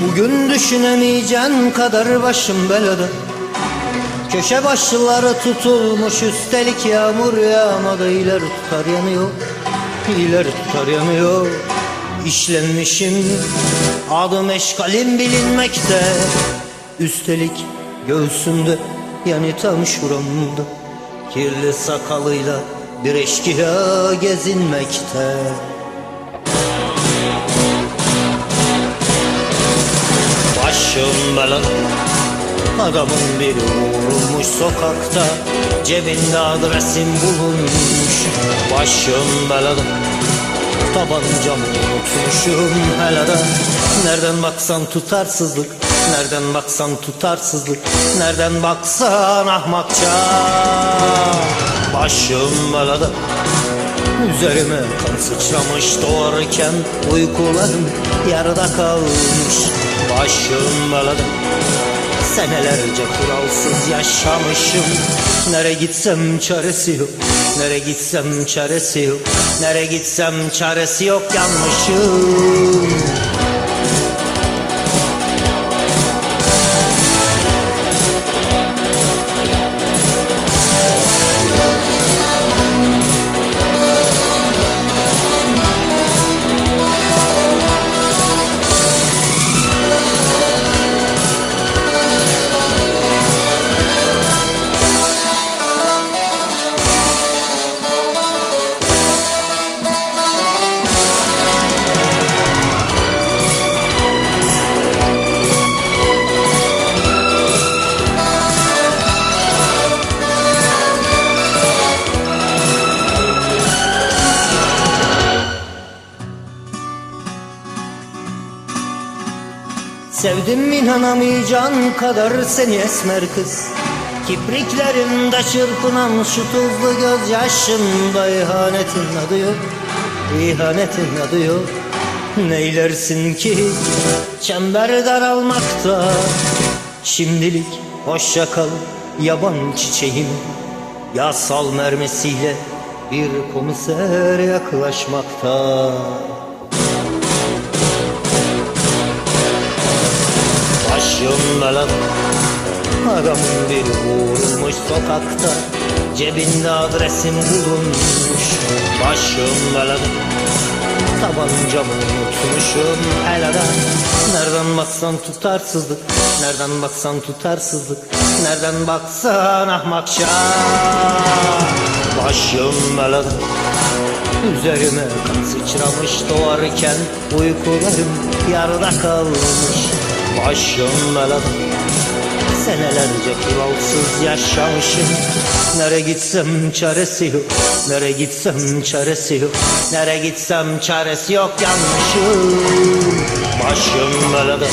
Bugün düşünemeyeceğin kadar başım belada. Köşe başları tutulmuş üstelik yağmur yağmadı. İleri tutar yanıyor İleri tutar yanıyor. İşlenmişim adım eşkalim bilinmekte. Üstelik göğsümde yani tam şuramda. Kirli sakalıyla bir eşkıya gezinmekte Başım belada Adamın biri vurulmuş sokakta Cebinde adresim bulunmuş. Başım belada Tabancamı unutmuşum helada Nereden baksan tutarsızlık Nereden baksan tutarsızlık Nereden baksan ahmakça. Başım belada Üzerime kan sıçramış doğarken Uykularım yarıda kalmış Başım belada Senelerce kuralsız yaşamışım. Nere gitsem çaresi yok. Nere gitsem çaresi yok. Nere gitsem çaresi yok yanmışım Sevdim inanamayacağın kadar seni esmer kız. Kipriklerimde çırpınan şu tuzlu gözyaşımda ihanetin adı yok. İhanetin adı yok. Neylersin ki? Çember daralmakta. Şimdilik hoşça kal yaban çiçeğim. Yasal mermisiyle bir komiser yaklaşmakta Başım belada Adamın biri vurulmuş sokakta Cebinde adresim bulunmuş. Başım belada Tabancamı unutmuşum helada Nereden baksan tutarsızlık Nereden baksan tutarsızlık Nereden baksan ahmakça Başım belada Üzerime kan sıçramış doğarken Uykularım yarıda kalmış Başım belada Senelerce kuralsız yaşamışım. Nere gitsem çaresi yok. Nere gitsem çaresi yok. Nere gitsem çaresi yok yanmışım. Başım belada